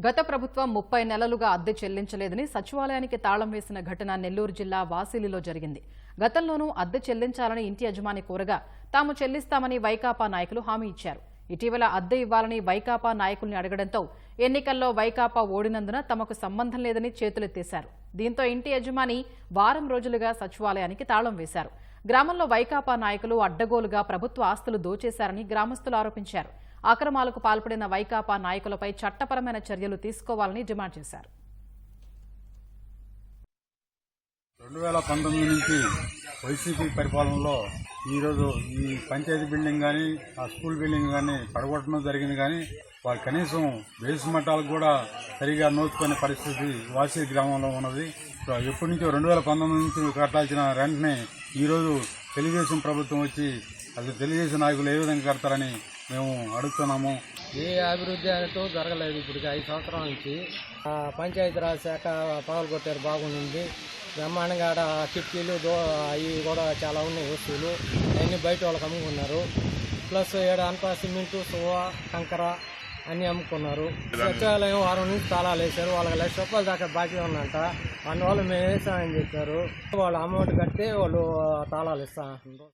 గత ప్రభుత్వం ముప్పై నెలలుగా అద్దె చెల్లించలేదని సచివాలయానికి తాళం వేసిన ఘటన నెల్లూరు జిల్లా వాసిలిలో జరిగింది. గతంలోనూ అద్దె చెల్లించాలని ఇంటి యజమాని కోరగా తాము చెల్లిస్తామని వైకాపా నాయకులు హామీ ఇచ్చారు. ఇటీవల అద్దె ఇవ్వాలని వైకాపా నాయకుల్ని అడగడంతో ఎన్నికల్లో వైకాపా ఓడినందున తమకు సంబంధం లేదని చేతులెత్తేశారు. దీంతో ఇంటి యజమాని వారం రోజులుగా సచివాలయానికి తాళం వేశారు. గ్రామంలో వైకాపా నాయకులు అడ్డగోలుగా ప్రభుత్వ ఆస్తులు దోచేశారని గ్రామస్తులు ఆరోపించారు. అక్రమాలకు పాల్పడిన వైకాపా నాయకులపై చట్టపరమైన చర్యలు తీసుకోవాలని డిమాండ్ చేశారు. రెండు వేల పంతొమ్మిది నుంచి వైసీపీ పరిపాలనలో ఈరోజు ఈ పంచాయతీ బిల్డింగ్ కానీ ఆ స్కూల్ బిల్డింగ్ కానీ పడగొట్టడం జరిగింది కానీ వారు కనీసం బేస్ మట్టాలకు కూడా సరిగా నోచుకునే పరిస్థితి వాసి గ్రామంలో ఉన్నది. ఎప్పటి నుంచో రెండు వేల పంతొమ్మిది నుంచి కట్టాల్సిన రెంట్ని ఈరోజు తెలుగుదేశం ప్రభుత్వం వచ్చి అసలు తెలుగుదేశం నాయకులు ఏ విధంగా కడతారని మేము అడుగుతున్నాము. ఏ అభివృద్ధి అంటూ జరగలేదు ఇప్పటికి ఐదు సంవత్సరాల నుంచి. పంచాయతీరాజ్ శాఖ పగలు కొట్టారు బాగుంది బ్రహ్మాండంగా ఆడ కిటికీలు దో అవి కూడా చాలా ఉన్నాయి వస్తువులు. అన్నీ బయట వాళ్ళకి అమ్ముకున్నారు. ప్లస్ ఏడ అంతా సిమెంటు సువ కంకర అన్నీ అమ్ముకున్నారు. సచివాలయం వారం నుంచి తాళాలు వేశారు. వాళ్ళకి లక్ష రూపాయలు దాకా బాకీ ఉందంట. అందువల్ల మేము వేసామని చెప్పారు వాళ్ళు అమౌంట్ కడితే వాళ్ళు తాళాలు ఇస్తా అంటున్నారు.